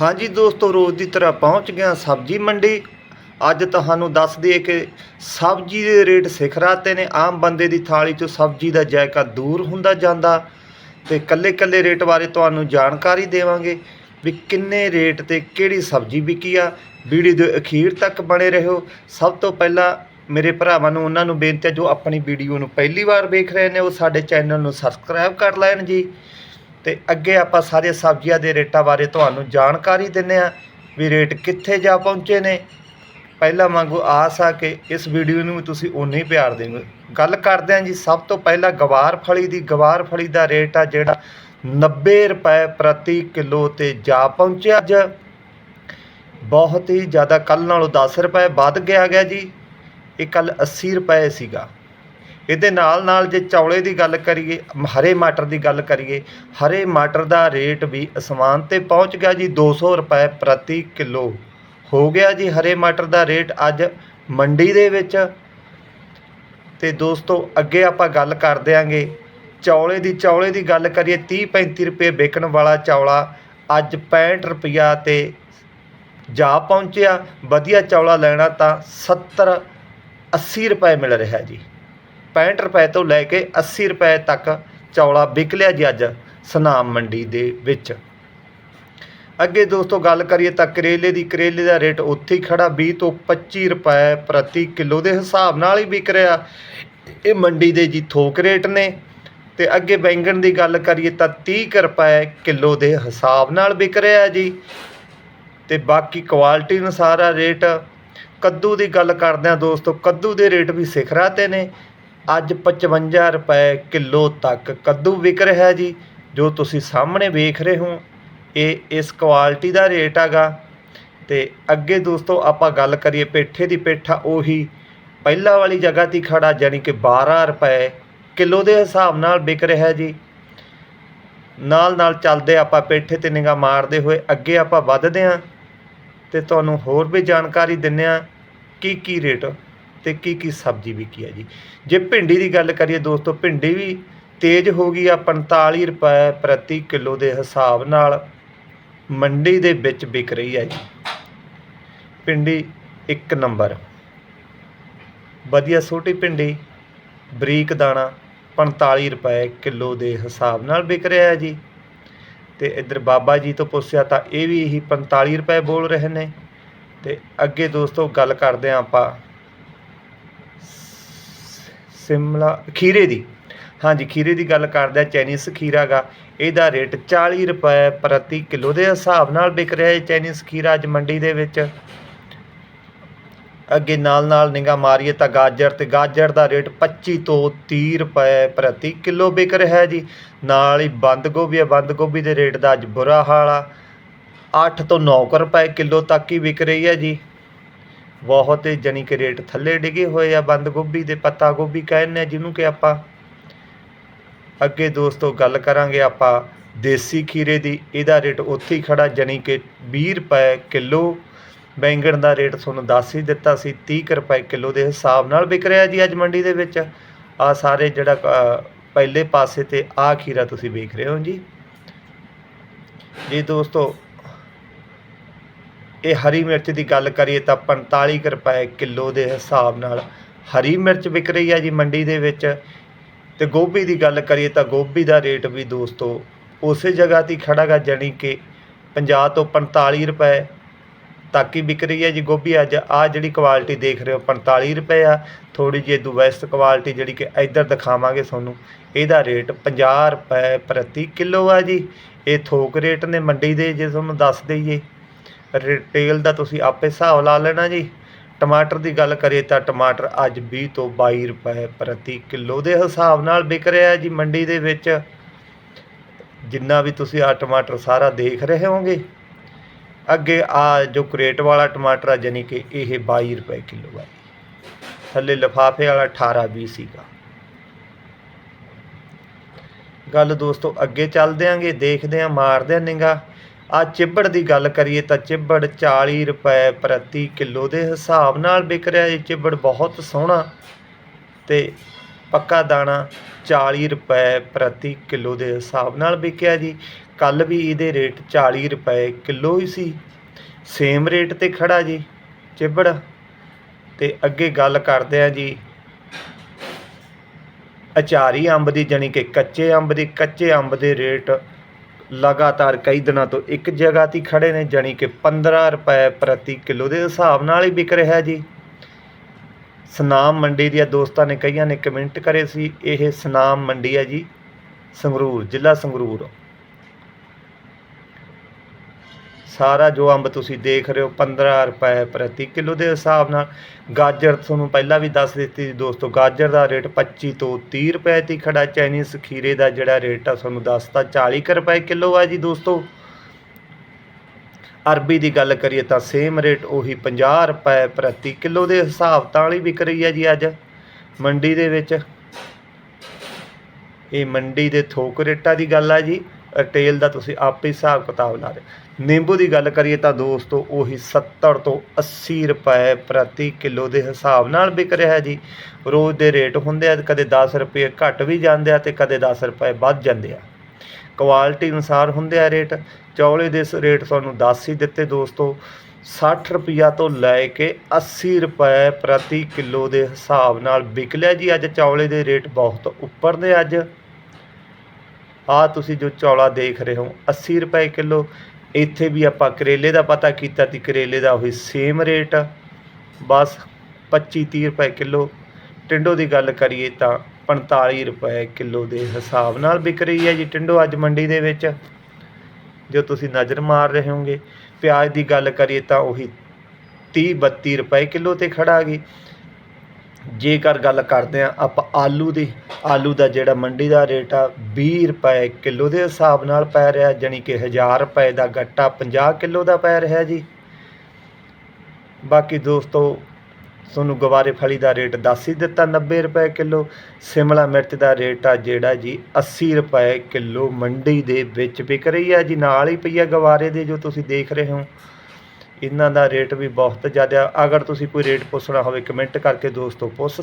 ਹਾਂਜੀ ਦੋਸਤੋ, ਰੋਜ਼ ਦੀ ਤਰ੍ਹਾਂ ਪਹੁੰਚ ਗਿਆ ਸਬਜ਼ੀ ਮੰਡੀ। ਅੱਜ ਤੁਹਾਨੂੰ ਦੱਸ ਦਈਏ ਕਿ ਸਬਜ਼ੀ ਦੇ ਰੇਟ ਸਿਖਰਾਤੇ ਨੇ। ਆਮ ਬੰਦੇ ਦੀ ਥਾਲੀ ਚੋਂ ਸਬਜ਼ੀ ਦਾ ਜਾਇਕਾ ਦੂਰ ਹੁੰਦਾ ਜਾਂਦਾ। ਤੇ ਕੱਲੇ ਕੱਲੇ ਰੇਟ ਬਾਰੇ ਤੁਹਾਨੂੰ ਜਾਣਕਾਰੀ ਦੇਵਾਂਗੇ ਵੀ ਕਿੰਨੇ ਰੇਟ ਤੇ ਕਿਹੜੀ ਸਬਜ਼ੀ ਵਿਕੀ ਆ। ਵੀਡੀਓ ਦੇ ਅਖੀਰ ਤੱਕ ਬਣੇ ਰਹੋ। ਸਭ ਤੋਂ ਪਹਿਲਾਂ ਮੇਰੇ ਭਰਾਵਾਂ ਨੂੰ, ਉਹਨਾਂ ਨੂੰ ਬੇਨਤੀ ਹੈ, ਜੋ ਆਪਣੀ ਵੀਡੀਓ ਨੂੰ ਪਹਿਲੀ ਵਾਰ ਵੇਖ ਰਹੇ ਨੇ, ਉਹ ਸਾਡੇ ਚੈਨਲ ਨੂੰ ਸਬਸਕ੍ਰਾਈਬ ਕਰ ਲੈਣ ਜੀ। ਤੇ ਅੱਗੇ ਆਪਾਂ ਸਾਰੇ ਸਬਜ਼ੀਆਂ ਦੇ ਰੇਟਾਂ ਬਾਰੇ ਤੁਹਾਨੂੰ ਜਾਣਕਾਰੀ ਦਿੰਨੇ ਆ ਵੀ ਰੇਟ ਕਿੱਥੇ ਜਾ ਪਹੁੰਚੇ ਨੇ। ਪਹਿਲਾਂ ਵਾਂਗੂ ਆਸ ਆ ਕਿ ਇਸ ਵੀਡੀਓ ਨੂੰ ਵੀ ਤੁਸੀਂ ਉਨੇ ਹੀ ਪਿਆਰ ਦੇਵੋਗੇ ਗੱਲ ਕਰਦੇ ਹਾਂ ਜੀ, ਸਭ ਤੋਂ ਪਹਿਲਾਂ ਗਵਾਰ ਫਲੀ ਦੀ। ਗਵਾਰ ਫਲੀ ਦਾ ਰੇਟ ਆ ਜਿਹੜਾ 90 ਰੁਪਏ ਪ੍ਰਤੀ ਕਿਲੋ ਤੇ ਜਾ ਪਹੁੰਚਿਆ ਅੱਜ। ਬਹੁਤ ਹੀ ਜ਼ਿਆਦਾ ਕੱਲ ਨਾਲੋਂ 10 ਰੁਪਏ ਵੱਧ ਗਿਆ ਗਿਆ ਜੀ। ਇਹ ਕੱਲ 80 ਰੁਪਏ ਸੀਗਾ। ਇਹਦੇ ਨਾਲ ਨਾਲ ਜੇ ਚੌਲੇ ਦੀ ਗੱਲ ਕਰੀਏ ਹਰੇ ਮਟਰ ਦੀ ਗੱਲ ਕਰੀਏ, ਹਰੇ ਮਟਰ ਦਾ ਰੇਟ ਵੀ ਅਸਮਾਨ ਤੇ ਪਹੁੰਚ ਗਿਆ ਜੀ 200 ਰੁਪਏ ਪ੍ਰਤੀ ਕਿਲੋ। ਹੋ ਗਿਆ ਜੀ ਹਰੇ ਮਟਰ ਦਾ ਰੇਟ ਅੱਜ ਮੰਡੀ ਦੇ ਵਿੱਚ। ਤੇ ਦੋਸਤੋ, ਅੱਗੇ ਆਪਾਂ ਗੱਲ ਕਰ ਦਿਆਂਗੇ। ਚੌਲੇ ਦੀ ਚੌਲੇ ਦੀ ਗੱਲ ਕਰੀਏ 30 35 ਰੁਪਏ ਵਿਕਣ ਵਾਲਾ ਚੌਲਾ ਅੱਜ 65 ਰੁਪਿਆ ਤੇ ਜਾ ਪਹੁੰਚਿਆ। ਵਧੀਆ ਚੌਲਾ ਲੈਣਾ ਤਾਂ 70 80 ਰੁਪਏ ਮਿਲ ਰਿਹਾ ਜੀ। 65 ਰੁਪਏ ਤੋਂ ਲੈ ਕੇ 80 ਰੁਪਏ ਤੱਕ ਚੌਲਾ ਵਿਕ ਲਿਆ ਜੀ ਅੱਜ ਸਨਾਮ ਮੰਡੀ ਦੇ ਵਿੱਚ। ਅੱਗੇ ਦੋਸਤੋ ਗੱਲ ਕਰੀਏ ਤਾਂ ਕਰੇਲੇ ਦੀ, ਕਰੇਲੇ ਦਾ ਰੇਟ ਉੱਥੇ ਹੀ ਖੜਾ 20 ਤੋਂ 25 ਰੁਪਏ ਪ੍ਰਤੀ ਕਿਲੋ ਦੇ ਹਿਸਾਬ ਨਾਲ ਹੀ ਵਿਕ ਰਿਹਾ। ਇਹ ਮੰਡੀ ਦੇ ਜੀ ਥੋਕ ਰੇਟ ਨੇ ਤੇ ਅੱਗੇ ਬੈਂਗਣ ਦੀ ਗੱਲ ਕਰੀਏ ਤਾਂ 30 ਕੁ ਰੁਪਏ ਕਿਲੋ ਦੇ ਹਿਸਾਬ ਨਾਲ ਵਿਕ ਰਿਹਾ ਜੀ। ਤੇ ਬਾਕੀ ਕੁਆਲਿਟੀ ਅਨੁਸਾਰ ਆ ਰੇਟ। ਕੱਦੂ ਦੀ ਗੱਲ ਕਰਦੇ ਆ ਦੋਸਤੋ, ਕੱਦੂ ਦੇ ਰੇਟ ਵੀ ਸਿਖਰਾਂ ਤੇ ਨੇ। ਅੱਜ 55 ਰੁਪਏ ਕਿਲੋ ਤੱਕ ਕੱਦੂ ਵਿਕ ਰਿਹਾ ਜੀ, ਜੋ ਤੁਸੀਂ ਸਾਹਮਣੇ ਵੇਖ ਰਹੇ ਹੋ, ਇਹ ਇਸ ਕੁਆਲਿਟੀ ਦਾ ਰੇਟ ਹੈਗਾ ਤੇ ਅੱਗੇ ਦੋਸਤੋ ਆਪਾਂ ਗੱਲ ਕਰੀਏ ਪੇਠੇ ਦੀ, ਪੇਠਾ ਉਹੀ ਪਹਿਲਾਂ ਵਾਲੀ ਜਗ੍ਹਾ ਤੇ ਹੀ ਖੜਾ ਯਾਨੀ ਕਿ 12 ਰੁਪਏ ਕਿਲੋ ਦੇ ਹਿਸਾਬ ਨਾਲ ਵਿਕ ਰਿਹਾ ਜੀ। ਨਾਲ ਨਾਲ ਚੱਲਦੇ ਆਪਾਂ ਪੇਠੇ ਤੇ ਨਿਗਾਹ ਮਾਰਦੇ ਹੋਏ ਅੱਗੇ ਆਪਾਂ ਵੱਧਦੇ ਹਾਂ। ਤੇ ਤੁਹਾਨੂੰ ਹੋਰ ਵੀ ਜਾਣਕਾਰੀ ਦਿੰਨੇ ਆ ਕੀ ਕੀ ਰੇਟ ਤੇ ਕੀ ਕੀ ਸਬਜ਼ੀ ਵਿਕੀ ਹੈ ਜੀ। ਜੇ ਭਿੰਡੀ ਦੀ ਗੱਲ ਕਰੀਏ ਦੋਸਤੋ, ਭਿੰਡੀ ਵੀ ਤੇਜ਼ ਹੋ ਗਈ ਆ 45 ਰੁਪਏ ਪ੍ਰਤੀ ਕਿਲੋ ਦੇ ਹਿਸਾਬ ਨਾਲ ਮੰਡੀ ਦੇ ਵਿੱਚ ਵਿਕ ਰਹੀ ਹੈ ਜੀ। ਭਿੰਡੀ ਇੱਕ ਨੰਬਰ। ਵਧੀਆ ਛੋਟੀ ਭਿੰਡੀ, ਬਰੀਕ ਦਾਣਾ 45 ਰੁਪਏ ਕਿਲੋ ਦੇ ਹਿਸਾਬ ਨਾਲ ਵਿਕ ਰਿਹਾ ਹੈ ਜੀ। ਤੇ ਇੱਧਰ ਬਾਬਾ ਜੀ ਤੋਂ ਪੁੱਛਿਆ ਤਾਂ ਇਹ ਵੀ ਇਹੀ 45 ਰੁਪਏ ਬੋਲ ਰਹੇ ਨੇ। ਤੇ ਅੱਗੇ ਦੋਸਤੋ ਗੱਲ ਕਰਦੇ ਹਾਂ ਆਪਾਂ ਸਿਮਲਾ, ਖੀਰੇ ਦੀ। ਹਾਂਜੀ, ਖੀਰੇ ਦੀ ਗੱਲ ਕਰਦੇ ਆ ਚਾਈਨੀਜ਼ ਖੀਰਾ ਗਾ। ਇਹਦਾ ਰੇਟ 40 ਰੁਪਏ ਪ੍ਰਤੀ ਕਿਲੋ ਦੇ ਹਿਸਾਬ ਨਾਲ ਵਿਕ ਰਿਹਾ ਹੈ ਚਾਈਨੀਜ਼ ਖੀਰਾ ਅੱਜ ਮੰਡੀ ਦੇ ਵਿੱਚ। ਅੱਗੇ ਨਾਲ ਨਾਲ ਨਿਗਾਹ ਮਾਰੀਏ ਤਾਂ ਗਾਜਰ ਤੇ ਗਾਜਰ ਦਾ ਰੇਟ 25 ਤੋਂ 30 ਰੁਪਏ ਪ੍ਰਤੀ ਕਿਲੋ ਵਿਕ ਰਿਹਾ ਹੈ ਜੀ। ਨਾਲ ਹੀ ਬੰਦ ਗੋਭੀ ਹੈ, ਬੰਦ ਗੋਭੀ ਦੇ ਰੇਟ ਦਾ ਅੱਜ ਬੁਰਾ ਹਾਲ ਆ। 8 ਤੋਂ 9 ਕੁ ਰੁਪਏ ਕਿਲੋ ਤੱਕ ਹੀ ਵਿਕ ਰਹੀ ਹੈ ਜੀ। ਬਹੁਤ ਹੀ ਜਾਣੀ ਕਿ ਰੇਟ ਥੱਲੇ ਡਿੱਗੇ ਹੋਏ ਆ, ਬੰਦ ਗੋਭੀ ਦੇ ਪੱਤਾ ਗੋਭੀ ਕਹਿੰਦੇ ਆ ਜਿਹਨੂੰ ਕਿ ਆਪਾਂ। ਅੱਗੇ ਦੋਸਤੋ ਗੱਲ ਕਰਾਂਗੇ ਆਪਾਂ ਦੇਸੀ ਖੀਰੇ ਦੀ, ਇਹਦਾ ਰੇਟ ਉੱਥੇ ਹੀ ਖੜਾ ਜਾਣੀ ਕਿ 20 ਰੁਪਏ ਕਿਲੋ। ਬੈਂਗਣ ਦਾ ਰੇਟ ਤੁਹਾਨੂੰ ਦੱਸ ਹੀ ਦਿੱਤਾ ਸੀ 30 ਕੁ ਰੁਪਏ ਕਿਲੋ ਦੇ ਹਿਸਾਬ ਨਾਲ ਵਿਕ ਰਿਹਾ ਜੀ ਅੱਜ ਮੰਡੀ ਦੇ ਵਿੱਚ। ਆ ਸਾਰੇ ਜਿਹੜਾ ਪਹਿਲੇ ਪਾਸੇ ਤੇ ਆ ਖੀਰਾ ਤੁਸੀਂ ਵੇਖ ਰਹੇ ਹੋ ਜੀ। ਜੀ ਦੋਸਤੋ ਇਹ ਹਰੀ ਮਿਰਚ ਦੀ ਗੱਲ ਕਰੀਏ ਤਾਂ 45 ਕੁ ਰੁਪਏ ਕਿਲੋ ਦੇ ਹਿਸਾਬ ਨਾਲ ਹਰੀ ਮਿਰਚ ਵਿਕ ਰਹੀ ਹੈ ਜੀ ਮੰਡੀ ਦੇ ਵਿੱਚ। ਤੇ ਗੋਭੀ ਦੀ ਗੱਲ ਕਰੀਏ ਤਾਂ ਗੋਭੀ ਦਾ ਰੇਟ ਵੀ ਦੋਸਤੋ ਉਸੇ ਜਗ੍ਹਾ ਤੇ ਹੀ ਖੜਾ ਗਾ, ਜਾਣੀ ਕਿ 50 ਤੋਂ 45 ਰੁਪਏ ਤੱਕ ਹੀ ਵਿਕ ਰਹੀ ਹੈ ਜੀ ਗੋਭੀ। ਅੱਜ ਆ ਜਿਹੜੀ ਕੁਆਲਿਟੀ ਦੇਖ ਰਹੇ ਹੋ 45 ਰੁਪਏ ਆ। ਥੋੜੀ ਜਿਹੀ ਦੂ ਕੁਆਲਿਟੀ ਜਿਹੜੀ ਕਿ ਇੱਧਰ ਦਿਖਾਵਾਂਗੇ ਤੁਹਾਨੂੰ। ਇਹਦਾ ਰੇਟ 50 ਰੁਪਏ ਪ੍ਰਤੀ ਕਿਲੋ ਆ ਜੀ। ਇਹ ਥੋਕ ਰੇਟ ਨੇ ਮੰਡੀ ਦੇ, ਜੇ ਤੁਹਾਨੂੰ ਦੱਸ ਦਈਏ। ਰਿਟੇਲ ਦਾ ਤੁਸੀਂ ਆਪੇ ਹਿਸਾਬ ਲਾ ਲੈਣਾ ਜੀ। ਟਮਾਟਰ ਦੀ ਗੱਲ ਕਰੀਏ ਤਾਂ ਟਮਾਟਰ ਅੱਜ 20 ਤੋਂ 22 ਰੁਪਏ ਪ੍ਰਤੀ ਕਿਲੋ ਦੇ ਹਿਸਾਬ ਨਾਲ ਵਿਕ ਰਿਹਾ ਜੀ ਮੰਡੀ ਦੇ ਵਿੱਚ। ਜਿੰਨਾ ਵੀ ਤੁਸੀਂ ਆ ਟਮਾਟਰ ਸਾਰਾ ਦੇਖ ਰਹੇ ਹੋਗੇ ਅੱਗੇ ਆ ਜੋ ਕਰੇਟ ਵਾਲਾ ਟਮਾਟਰ ਆ ਜਾਨੀ ਕਿ ਇਹ 22 ਰੁਪਏ ਕਿਲੋ ਹੈ ਥੱਲੇ ਲਿਫਾਫੇ ਵਾਲਾ 18 20 ਸੀਗਾ। ਗੱਲ ਦੋਸਤੋ ਅੱਗੇ ਚੱਲਦੇ ਆਂਗੇ, ਦੇਖਦੇ ਆਂ, ਮਾਰਦੇ ਆਂ ਨਿਗਾ ਆ ਚਿੱਬੜ ਦੀ ਗੱਲ ਕਰੀਏ ਤਾਂ ਚਿੱਬੜ 40 ਰੁਪਏ ਪ੍ਰਤੀ ਕਿਲੋ ਦੇ ਹਿਸਾਬ ਨਾਲ ਵਿਕ ਰਿਹਾ ਇਹ ਚਿੱਬੜ ਬਹੁਤ ਸੋਹਣਾ ਤੇ ਪੱਕਾ ਦਾਣਾ 40 ਰੁਪਏ ਪ੍ਰਤੀ ਕਿਲੋ ਦੇ ਹਿਸਾਬ ਨਾਲ ਵਿਕਿਆ ਜੀ। ਕੱਲ ਵੀ ਇਹਦੇ ਰੇਟ 40 ਰੁਪਏ ਕਿਲੋ ਹੀ ਸੀ। ਸੇਮ ਰੇਟ ਤੇ ਖੜਾ ਜੀ ਚਿੱਬੜ। ਤੇ ਅੱਗੇ ਗੱਲ ਕਰਦੇ ਆ ਜੀ। ਅਚਾਰੀ ਅੰਬ ਦੀ ਜਾਣੀ ਕਿ ਕੱਚੇ ਅੰਬ ਦੀ। ਕੱਚੇ ਅੰਬ ਦੇ ਰੇਟ ਲਗਾਤਾਰ ਕਈ ਦਿਨਾਂ ਤੋਂ ਇੱਕ ਜਗ੍ਹਾ ਤੇ ਹੀ ਖੜੇ ਨੇ, ਜਾਣੀ ਕਿ 15 ਰੁਪਏ ਪ੍ਰਤੀ ਕਿਲੋ ਦੇ ਹਿਸਾਬ ਨਾਲ ਹੀ ਵਿਕ ਰਿਹਾ ਜੀ। ਸਨਾਮ ਮੰਡੀ ਦੀਆਂ ਦੋਸਤਾਂ ਨੇ ਕਈਆਂ ਨੇ ਕਮੈਂਟ ਕਰੇ ਸੀ, ਇਹ ਸਨਾਮ ਮੰਡੀ ਹੈ ਜੀ, ਸੰਗਰੂਰ, ਜ਼ਿਲ੍ਹਾ ਸੰਗਰੂਰ। ਸਾਰਾ ਜੋ ਅੰਬ ਤੁਸੀਂ ਦੇਖ ਰਹੇ ਹੋ 15 ਰੁਪਏ ਪ੍ਰਤੀ ਕਿਲੋ ਦੇ ਹਿਸਾਬ ਨਾਲ। ਗਾਜਰ ਤੁਹਾਨੂੰ ਪਹਿਲਾਂ ਵੀ ਦੱਸ ਦਿੱਤੀ ਸੀ ਦੋਸਤੋ, ਗਾਜਰ ਦਾ ਰੇਟ 25 ਤੋਂ 30 ਰੁਪਏ ਤੇ ਖੜਾ, ਚਾਈਨੀਜ਼ ਖੀਰੇ ਦਾ ਜਿਹੜਾ ਰੇਟ ਆ ਤੁਹਾਨੂੰ ਦੱਸਤਾ 40 ਕੁ ਰੁਪਏ ਕਿਲੋ ਆ ਜੀ ਦੋਸਤੋ। ਅਰਬੀ ਦੀ ਗੱਲ ਕਰੀਏ ਤਾਂ ਸੇਮ ਰੇਟ ਉਹੀ 50 ਰੁਪਏ ਪ੍ਰਤੀ ਕਿਲੋ ਦੇ ਹਿਸਾਬ ਨਾਲ ਹੀ ਵਿਕ ਰਹੀ ਹੈ ਜੀ ਅੱਜ, ਮੰਡੀ ਦੇ ਵਿੱਚ। ਇਹ ਮੰਡੀ ਦੇ ਥੋਕ ਰੇਟਾਂ ਦੀ ਗੱਲ ਆ ਜੀ। ਰਿਟੇਲ ਦਾ ਤੁਸੀਂ ਆਪੇ ਹਿਸਾਬ ਕਿਤਾਬ ਲਾ ਰਹੇ ਨਿੰਬੂ ਦੀ ਗੱਲ ਕਰੀਏ ਤਾਂ ਦੋਸਤੋ, ਉਹੀ 70 ਤੋਂ 80 ਰੁਪਏ ਪ੍ਰਤੀ ਕਿਲੋ ਦੇ ਹਿਸਾਬ ਨਾਲ ਵਿਕ ਰਿਹਾ ਜੀ। ਰੋਜ਼ ਦੇ ਰੇਟ ਹੁੰਦੇ ਆ, ਕਦੇ 10 ਰੁਪਏ ਘੱਟ ਵੀ ਜਾਂਦੇ ਆ ਤੇ ਕਦੇ 10 ਰੁਪਏ ਵੱਧ ਜਾਂਦੇ ਆ। ਕੁਆਲਿਟੀ ਅਨੁਸਾਰ ਹੁੰਦੇ ਆ ਰੇਟ। ਚੌਲੇ ਦੇ ਸ- ਰੇਟ ਤੁਹਾਨੂੰ ਦੱਸ ਹੀ ਦਿੱਤੇ ਦੋਸਤੋ। 60 ਰੁਪਈਆ ਤੋਂ ਲੈ ਕੇ 80 ਰੁਪਏ ਪ੍ਰਤੀ ਕਿਲੋ ਦੇ ਹਿਸਾਬ ਨਾਲ ਵਿਕ ਲਿਆ ਜੀ। ਅੱਜ ਚੌਲੇ ਦੇ ਰੇਟ ਬਹੁਤ ਉੱਪਰ ਨੇ ਅੱਜ। ਆ ਤੁਸੀਂ ਜੋ ਚੌਲਾ ਦੇਖ ਰਹੇ ਹੋ 80 ਰੁਪਏ ਕਿਲੋ। ਇੱਥੇ ਵੀ ਆਪਾਂ ਕਰੇਲੇ ਦਾ ਪਤਾ ਕੀਤਾ ਤੀ ਕਰੇਲੇ ਦਾ ਉਹੀ ਸੇਮ ਰੇਟ ਬਸ 25 30 ਰੁਪਏ ਕਿਲੋ। ਟਿੰਡੋ ਦੀ ਗੱਲ ਕਰੀਏ ਤਾਂ 45 ਰੁਪਏ ਕਿਲੋ ਦੇ ਹਿਸਾਬ ਨਾਲ ਵਿਕ ਰਹੀ ਹੈ ਜੀ ਟਿੰਡੋ ਅੱਜ ਮੰਡੀ ਦੇ ਵਿੱਚ। ਜੋ ਤੁਸੀਂ ਨਜ਼ਰ ਮਾਰ ਰਹੇ ਹੋਗੇ ਪਿਆਜ਼ ਦੀ ਗੱਲ ਕਰੀਏ ਤਾਂ ਉਹੀ 30 32 ਰੁਪਏ ਕਿਲੋ ਤੇ ਖੜਾ ਗਈ। ਜੇਕਰ ਗੱਲ ਕਰਦੇ ਆ ਆਪਾਂ ਆਲੂ ਦੀ, ਆਲੂ ਦਾ ਜਿਹੜਾ ਮੰਡੀ ਦਾ ਰੇਟ ਆ 20 ਰੁਪਏ ਕਿਲੋ ਦੇ ਹਿਸਾਬ ਨਾਲ ਪੈ ਰਿਹਾ, ਜਾਣੀ ਕਿ 1000 ਰੁਪਏ ਦਾ ਗੱਟਾ 50 ਕਿਲੋ ਦਾ ਪੈ ਰਿਹਾ ਜੀ। ਬਾਕੀ ਦੋਸਤੋ, ਤੁਹਾਨੂੰ ਗਵਾਰੇ ਫਲੀ ਦਾ ਰੇਟ ਦੱਸ ਹੀ ਦਿੱਤਾ 90 ਰੁਪਏ ਕਿਲੋ। ਸਿਮਲਾ ਮਿਰਚ ਦਾ ਰੇਟ ਆ ਜਿਹੜਾ ਜੀ 80 ਰੁਪਏ ਕਿਲੋ ਮੰਡੀ ਦੇ ਵਿੱਚ ਵਿਕ ਰਹੀ ਹੈ ਜੀ, ਨਾਲ ਹੀ ਪਈ ਆ ਗਵਾਰੇ ਦੇ ਜੋ ਤੁਸੀਂ ਦੇਖ ਰਹੇ ਹੋ। ਇਹਨਾਂ ਦਾ ਰੇਟ ਵੀ ਬਹੁਤ ਜ਼ਿਆਦਾ ਅਗਰ ਤੁਸੀਂ ਕੋਈ ਰੇਟ ਪੁੱਛਣਾ ਹੋਵੇ, ਕਮੈਂਟ ਕਰਕੇ ਦੋਸਤੋ ਪੁੱਛ